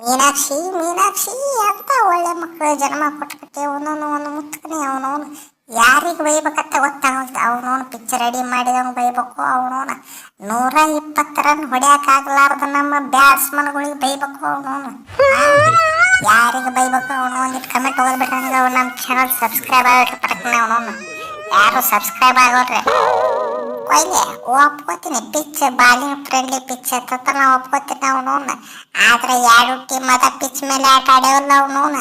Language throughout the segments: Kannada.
ಮೀನಾಕ್ಷಿ ಮೀನಾಕ್ಷಿ ಅಂತ ಒಳ್ಳೆ ಮಕ್ಕಳು ಜನ್ಮ ಕೊಟ್ಬಿಟ್ಟೆ. ಒಂದೊಂದು ಒಂದು ಮುತ್ತಕನೆ ಅವನವನು ಯಾರಿಗೆ ಬೈಬೇಕಂತ ಗೊತ್ತಾಗಲ್ದು ಅವನವನು ಪಿಕ್ಚರ್ ರೆಡಿ ಮಾಡಿದವಂಗೆ ಬೈಬೇಕು. ಅವನವನು ನೂರ ಇಪ್ಪತ್ತು ರನ್ ಹೊಡ್ಯಾಕಾಗ್ಲಾರ್ದ ನಮ್ಮ ಬ್ಯಾಟ್ಸ್ಮನ್ಗಳಿಗೆ ಬೈಬೇಕು ಅವನವನು. ಯಾರಿಗೆ ಬೈಬೇಕು ಅವನು? ಒಂದಿಟ್ಟು ಕಮೆಂಟ್ ಓದ್ಬಿಟ್ಟಂಗೆ ಅವ್ನು ನಮ್ಮ ಚಾನಲ್ ಸಬ್ಸ್ಕ್ರೈಬ್ ಆಗಕ್ಕೆ ಪಟಕ್ನೆ ಅವನವನು. ಯಾರು ಸಬ್ಸ್ಕ್ರೈಬ್ ಆಗೋರೆ ಒಯ್ಲೆ ಒಪ್ಕೋತೀನಿ. ಪಿಚ್ ಬಾಲಿಂಗ್ ಫ್ರೆಂಡ್ಲಿ ಪಿಚ್ ಅಂತ ನಾ ಒಪ್ಕೋತೀನಿ ಅವನು ಆದ್ರೆ ಎರಡು ಟೀಮ್ ಅದ ಪಿಚ್ ಮೇಲೆ ಆಟ ಆಡ್ಯಾವಲ್ಲ ಅವನೂನ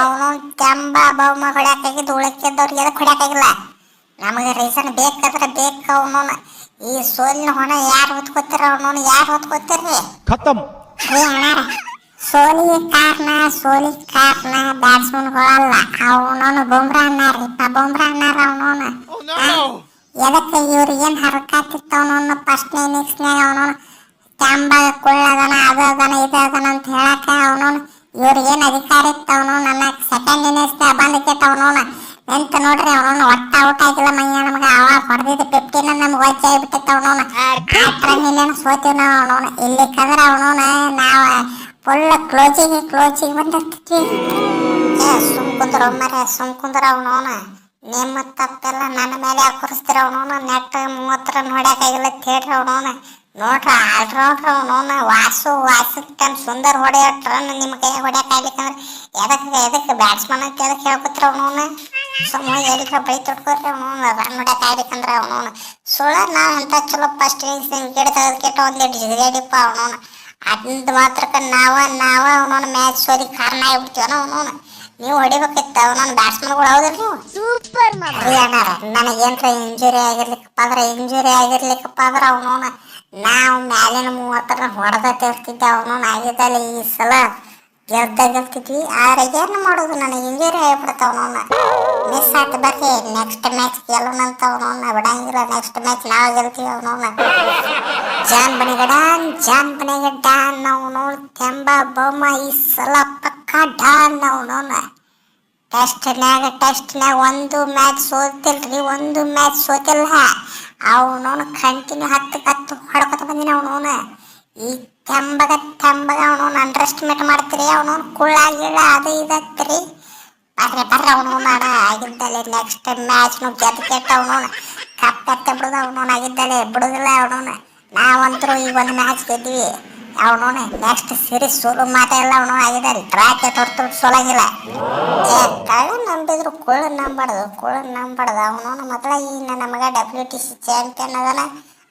ಅವನು ಕೆಂಬ ಬಹುಮ ಹೊಡ್ಯಾಕಾಗಿದ್ದು ಉಳಕ್ಕಿದ್ದವ್ರಿಗೆ ಅದಕ್ಕೆ ಹೊಡ್ಯಾಕಾಗಿಲ್ಲ? ನಮಗೆ ರೀಸನ್ ಬೇಕಾದ್ರೆ ಬೇಕು ಅವನು ಈ ಸೋಲಿನ ಹೊಣ ಯಾರು ಹೊತ್ಕೋತೀರ ಅವನು ಯಾರು ಹೊತ್ಕೋತೀರಿ ಖತಮ್ ರೀ ಅಣ್ಣ ಸೋಲಿಗೆ ಕಾರಣ ಸೋಲಿಗೆ ಕಾರಣ ಬ್ಯಾಟ್ಸ್ಮನ್ಗಳಲ್ಲ ಅವನೋನು ಬುಮ್ರಾ ಅನ್ನಾರಿ ಬುಮ್ರಾ ಅನ್ನಾರ ಅವನೋನು ಎದಕ್ಕೆ ಇವ್ರು ಏನು ಹರಕಾತಿತ್ತು ಅವನವನು ಫಸ್ಟ್ ಇನ್ನಿಂಗ್ಸ್ನಾಗ ಅವನವನು ಕ್ಯಾಂಬಾಗ ಕುಳ್ಳದನ ಅದು ಅದನ, ಇದು ಅದನ ಅಂತ ಹೇಳಕ ಅವನವನು ಇವ್ರಿಗೇನು ಅಧಿಕಾರ ಇತ್ತವನು ನನ್ನ ಸೆಕೆಂಡ್ ಇನ್ನಿಂಗ್ಸ್ನಾಗ ಬಂದಕ್ಕೆ ಅವನವನು ಎಂತ ನೋಡ್ರಿ ಅವನವನು ಒಟ್ಟ ಔಟ್ ಆಗಿಲ್ಲ ಮಯ್ಯ ನಮಗೆ. ಅವಾಗ ಹೊಡೆದಿದ್ದು ಫಿಫ್ಟಿನ ನಮ್ಗೆ ವಜ್ಜೆ ಆಗಿಬಿಟ್ಟಿತ್ತು ಅವನವನು. ಆತ್ರ ನಿಲ್ಲೇನು ಸೋತೀವಿ ನಾವು ಅವನವನು. ಇಲ್ಲಿ ಕದ್ರೆ ಅವನವನು ನಾವು ಫುಲ್ ಕ್ಲೋಜಿಗೆ ಕ್ಲೋಜಿಗೆ ಬಂದಿರ್ತೀವಿ. ಸುಮ್ ಕುಂದ್ರ ಮರೆ ಸುಮ್ ಕುಂದ್ರ ಅವನವನ. ನಿಮ್ಮ ತಪ್ಪೆಲ್ಲ ನನ್ನ ಮೇಲೆ ಹಾಕುರಿಸ್ತೀರ ಅವನವನ? ನೆಟ್ ಮೂವತ್ತು ರನ್ ಥಿಯೇಟ್ರ್ ಅವನೋನ ನೋಡ್ರ ಆಲ್ರೌಂಡ್ರ ಅವನವನ. ವಾಸು ವಾಸಕ್ಕೆ ಸುಂದರ ಹೊಡೆಯೋ ಟ್ರನ್ ನಿಮ್ಮ ಕೈ ಹೊಡ್ಯಾಕಾಗ್ಲಿಕ್ಕಂದ್ರೆ ಎದಕ್ಕೆ ಎದಕ್ಕೆ ಬ್ಯಾಟ್ಸ್ಮನ್ ಅಂತ ಎದಕ್ಕೆ ಹೇಳ್ಕೊತಿರ ಅವನೋನ ಸುಮ್ಮ ಎಲ್ಲಿಗ ಬೈ ತೊಟ್ಕೋರಿ ಅವನೋನ ರನ್ ಹೊಡ್ಯಾಕಾಗ್ಲಿಕ್ಕಂದ್ರೆ ಅವನೋನ ಸುಳ್ಳ ನಾವು ಎಂತ ಚಲೋ ಫಸ್ಟ್ ಇನ್ನಿಂಗ್ಸ್ ಗಿಡ ತೆಗೆದ್ಕೆಟ್ಟ ಒಂದೆರಡು ಜಿಗಡಿಪ್ಪ ಅವನೋನ ಅದ್ ಮಾತ್ರಕ್ಕೆ ನಾವ ನಾವ ಅವನೋನ ಮ್ಯಾಚ್ ಸೋದಿ ಕಾರಣ ಆಗ್ಬಿಡ್ತೀವನ ಅವನವನ. ನೀವು ಹೊಡಿಬೇಕಿತ್ತು ನಾನು ಬ್ಯಾಟ್ಸ್ಮನ್ಗಳು ಹೌದ್ರಿ ನೀವು? ಸೂಪರ್ ನನಗೆ ಅಣ್ಣಾರ ನನಗೇನ್ರ ಇಂಜುರಿ ಆಗಿರ್ಲಿಕ್ಕಪ್ಪ ಅಂದ್ರೆ ಇಂಜುರಿ ಆಗಿರ್ಲಿಕ್ಕಪ್ಪ ಅಂದ್ರೆ ಅವನವನ ನಾವು ಮ್ಯಾಲಿನ ಮೂವತ್ತರ ಹೊಡೆದ ತಿರ್ತಿದ್ದೆ ಅವನು ಆಗಿದ್ದಲ್ಲ ಈ ಸಲ. ಗೆದ್ದ ಗೆಲ್ತಿದ್ವಿ ಆದ್ರೆ ಏನು ಮಾಡೋದು ನನಗೆ ಇಂಜುರಿ ಆಗಿಬಿಡ್ತಾವ ಮಿಸ್ ಆಯ್ತು ಬರ್ರಿ ನೆಕ್ಸ್ಟ್ ಮ್ಯಾಚ್ ಗೆಲ್ಲೋಣಂತ ಅವನು ಬಿಡಂಗಿಲ್ಲ ನೆಕ್ಸ್ಟ್ ಮ್ಯಾಚ್ ನಾವು ಗೆಲ್ತೀವಿ ಅವನು ಜಾನ್ ಬನಿಗಡ ಜಾನ್ ಬಣಿಗಡಾನ್ ಅವನು ತೆಂಬ ಬೊಮ್ಮ ಈ ಸಲ ಪಕ್ಕ ಡಾನ್ ಅವನವನ ಟೆಸ್ಟ್ನ್ಯಾಗ ಒಂದು ಮ್ಯಾಚ್ ಸೋತಿಲ್ರಿ, ಒಂದು ಮ್ಯಾಚ್ ಸೋತಿಲ್ಲ ಅವನವನು ಕಂಟಿನ್ಯೂ ಹತ್ತು ಹತ್ತು ಹೊಡ್ಕೊತ ಬಂದಿನ ಅವನವನ. ಈ ತೆಂಬಗ ತೆಂಬಗ ಅವನವನು ಅಂಡರ್ ಎಸ್ಟಿಮೇಟ್ ಮಾಡ್ತೀರಿ, ಅವನವನು ಕುಳ್ಳ, ಗಿಳ್ಳ, ಅದು ಇದತ್ರಿ ಬರ್ರಿ ಬರ್ರಿ ಅವನವನು ಅಣ್ಣ ಆಗಿದ್ದಲೆ ನೆಕ್ಸ್ಟ್ ಮ್ಯಾಚ್ನು ಗೆದ್ದು ಕೆಟ್ಟ ಅವನವನು. ಕಪ್ಪೆತ್ತೆ ಬಿಡೋದು ಅವನವನು ಆಗಿದ್ದಲೆ ಬಿಡೋದಿಲ್ಲ ಅವನವನು. ನಾವಂತರೂ ಈ ಒಂದು ಮ್ಯಾಚ್ ಗೆದ್ವಿ ಅವನವನು. ನೆಕ್ಸ್ಟ್ ಸೀರೀಸ್ ಸೋಲು ಮಾತೆಲ್ಲ ಅವನು ಆಗಿದಾರಿ ಟ್ರ್ಯಾಕ್ ಹೊರತು ಸೋಲಾಗಿಲ್ಲ ಏ ಕಳ್ಳ ನಂಬಿದ್ರು. ಕುಳ್ಳ ನಂಬಾರ್ದು ಕುಳ್ಳ ನಂಬಾರ್ದು ಅವನು ಮೊದಲ ಈ ನಮಗ ಡಬ್ಲ್ಯೂ ಟಿ ಸಿ ಚಾಂಪಿಯನ್ ಅದನ.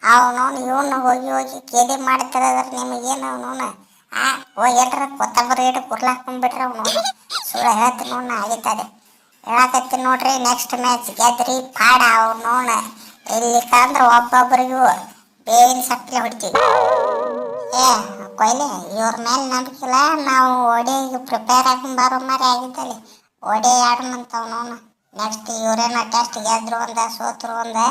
ಅವನು ಇವನು ಹೋಗಿ ಹೋಗಿ ಕೇದಿ ಮಾಡ್ತಿರೋದ್ರ ನಿಮಗೇನು ಅವನವನು? ಆ ಎಲ್ರ ಕೊತ್ತಂಬರಿ ಇಟ್ಟು ಕುರ್ಲಾಕೊಂಡ್ಬಿಟ್ರೆ ಅವನು ಸುಳ್ಳು ಹೇಳ್ತೀನಿ ನೋಡ್ ನಾ ಆಗಿದ್ದಾರೆ ಹೇಳಕತ್ತೀನಿ ನೋಡ್ರಿ ನೆಕ್ಸ್ಟ್ ಮ್ಯಾಚ್ ಗೆದ್ರಿ, ಪಾಡ ಅವನು ಇಲ್ಲಿ ಕಂದ್ರೆ ಒಬ್ಬೊಬ್ಬರಿಗೂ ಬೇವಿನ ಸಪ್ಲೆ ಹೊಡಿತೀವಿ ಏ ಕೊಯ್ಲೆ, ಇವ್ರ ಮೇಲೆ ನಂಬಿಕಿಲ್ಲ, ನಾವು ಓಡಿಗೆ ಪ್ರಿಪೇರ್ ಆಗಿ ಬರೋ ಮರಿ ಆಗಿದ್ದಲ್ಲಿ ಓಡಿ ಆಡೋಣಂತ ಅವನವನು ನೆಕ್ಸ್ಟ್ ಇವ್ರೇನೋ ಟೆಸ್ಟ್ ಗೆದ್ರು ಒಂದ, ಸೋತ್ರು ಒಂದ.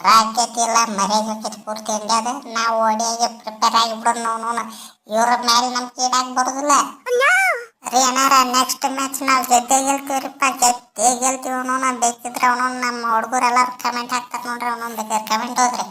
ಟ್ರ್ಯಾಕ್ ಇಲ್ಲ ಮರ್ಯಾಗೈತಿ ಪೂರ್ತಿ ಇಂಡಿಯಾದ ನಾವು ಓಡಿಯಾಗಿ ಪ್ರಿಪೇರ್ ಆಗಿ ಬಿಡೋಣ ಅವನವನು ಇವ್ರ ಮೇಲೆ ನಂಬಿಕೆ ಇಡಾಕ್ ಬರೋದಿಲ್ಲ. ರೀ ಏನಾರ ನೆಕ್ಸ್ಟ್ ಮ್ಯಾಚ್ ನಾವು ಗೆದ್ದೇ ಗೆಲ್ತೀವ್ರಿಪ್ಪ ಗೆದ್ದೇ ಗೆಲ್ತೀವಿ ಅವನವನ ಬೇಕಿದ್ರೆ ಅವನವನು ನಮ್ಮ ಹುಡುಗರು ಎಲ್ಲರೂ ಕಮೆಂಟ್ ಹಾಕ್ತಾರೆ ನೋಡ್ರಿ, ಅವನೊಂದು ಬೇಕಾದ್ರೆ ಕಮೆಂಟ್ ಹೋದ್ರಿ